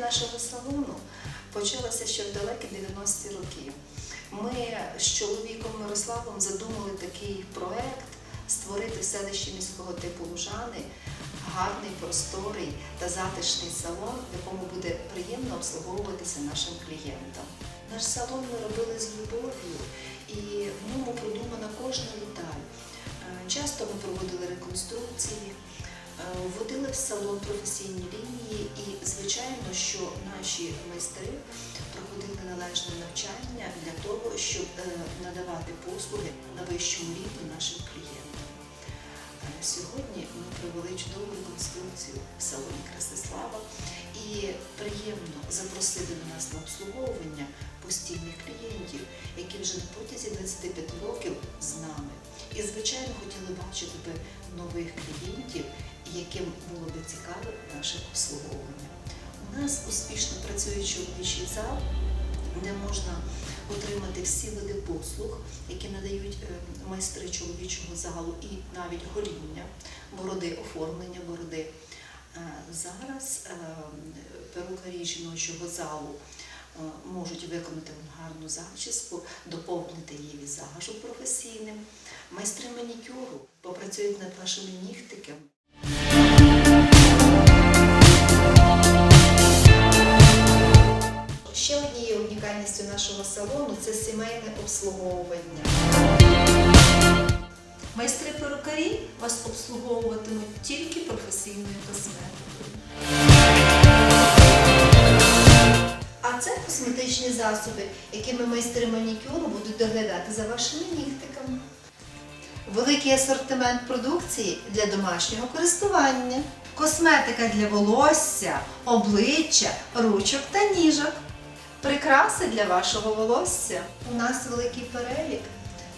нашого салону почалася ще в далекі 90-ті роки. Ми з чоловіком Мирославом задумали такий проект створити в селищі міського типу Лужани гарний, просторий та затишний салон, в якому буде приємно обслуговуватися нашим клієнтам. Наш салон ми робили з любов'ю і в ньому продумана кожна деталь. Е, Часто ми проводили реконструкції, вводили в салон професійні лінії і, звичайно, що наші майстри проходили належне навчання для того, щоб е, надавати послуги на вищому рівні нашим клієнтам. Е, Сьогодні ми провели чудову реконструкцію в салоні Красислава і приємно запросити до нас на обслуговування постійних клієнтів, які вже на протязі 25 років з нами. І, звичайно, хотіли бачити би нових клієнтів, яким було би цікаве наше обслуговування. У нас успішно працює чоловічий зал, де можна отримати всі види послуг, які надають е, майстри чоловічого залу і навіть гоління, бороди, оформлення бороди. Е, Зараз е, перукарі жіночого залу можуть виконати гарну зачіску, доповнити її візажем професійним. Майстри манікюру попрацюють над вашими нігтиками. Унікальністю нашого салону це сімейне обслуговування. Майстри перукарі вас обслуговуватимуть тільки професійною косметикою. А це косметичні засоби, якими майстри манікюру будуть доглядати за вашими нігтиками. Великий асортимент продукції для домашнього користування. Косметика для волосся, обличчя, ручок та ніжок. Прикраси для вашого волосся. У нас великий перелік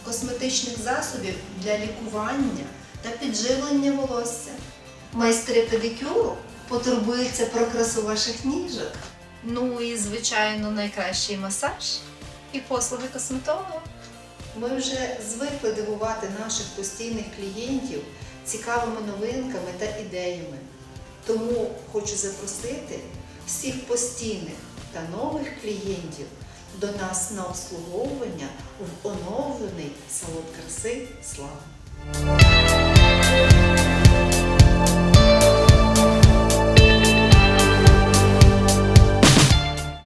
косметичних засобів для лікування та підживлення волосся. Майстри педикюру потурбуються про красу ваших ніжок. Ну і, звичайно, найкращий масаж і послуги косметолога. Ми вже звикли дивувати наших постійних клієнтів цікавими новинками та ідеями. Тому хочу запросити всіх постійних та нових клієнтів до нас на обслуговування в оновлений салон краси Слава.